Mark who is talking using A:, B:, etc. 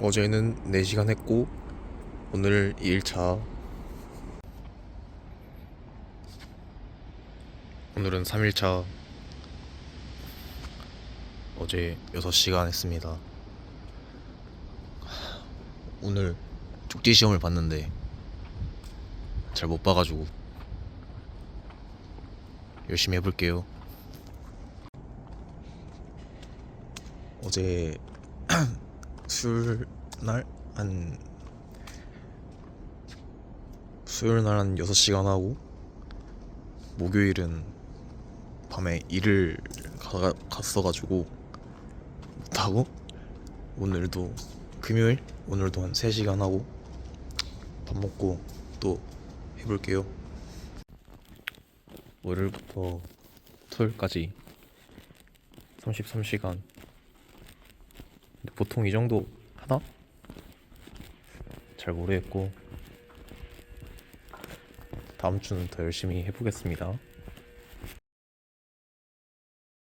A: 어제는 4시간 했고 오늘 2일차. 오늘은 3일차. 어제 6시간 했습니다. 오늘 쪽지 시험을 봤는데 잘 못 봐가지고 열심히 해볼게요. 어제 수요일 날 한 수요일 날 한 6시간 하고 목요일은 밤에 일을 가, 갔어가지고 못하고 오늘도 금요일? 오늘도 한 3시간 하고 밥 먹고 또 해볼게요. 월요일부터 토요일까지 33시간. 근데 보통 이 정도 하나? 잘 모르겠고 다음 주는 더 열심히 해보겠습니다.